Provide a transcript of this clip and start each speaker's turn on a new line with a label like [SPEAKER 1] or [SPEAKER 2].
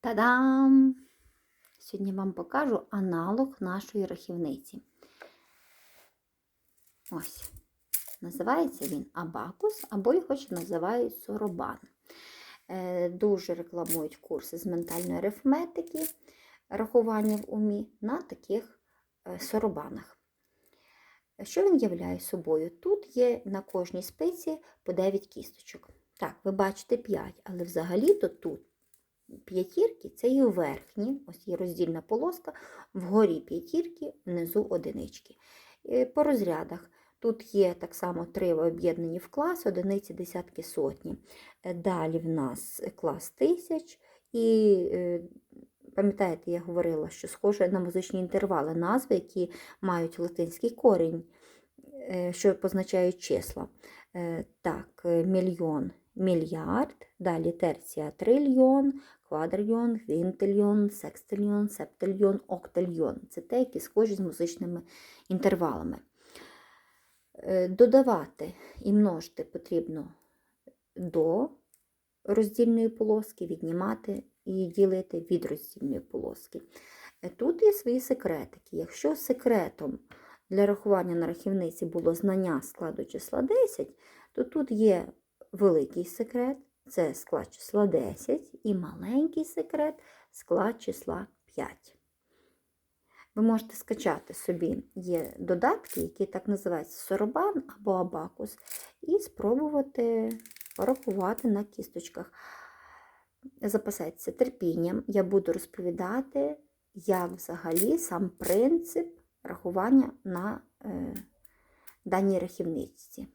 [SPEAKER 1] Та-дам! Сьогодні вам покажу аналог нашої рахівниці. Ось. Називається він абакус, або його ще називають соробан. Е, Дуже рекламують курси з ментальної арифметики, рахування в умі на таких е, соробанах. Що він являє собою? Тут є на кожній спиці по 9 кісточок. Так, ви бачите 5, але взагалі-то тут п'ятірки це і верхні, ось є роздільна полоска, вгорі п'ятірки, внизу одинички. Е, По розрядах тут є так само три об'єднані в клас, одиниці, десятки, сотні. Е, Далі в нас клас тисяч. І е, пам'ятаєте, я говорила, що схоже на музичні інтервали, назви, які мають латинський корінь, що позначають числа. Так, мільйон, мільярд, далі терція трильйон, квадрильйон, квінтильйон, секстильйон, септильйон, октильйон. Це те, які схожі з музичними інтервалами. Е, Додавати і множити потрібно до роздільної полоски, віднімати і ділити від роздільної полоски. Е, Тут є свої секретики. Якщо секретом для рахування на рахівниці було знання складу числа 10, то тут є великий секрет, це склад числа 10, і маленький секрет склад числа 5. Ви можете скачати собі є додатки, які так називаються соробан або абакус, і спробувати порахувати на кісточках. Запасайтеся терпінням, я буду розповідати, як взагалі сам принцип рахування на е, даній рахівниці.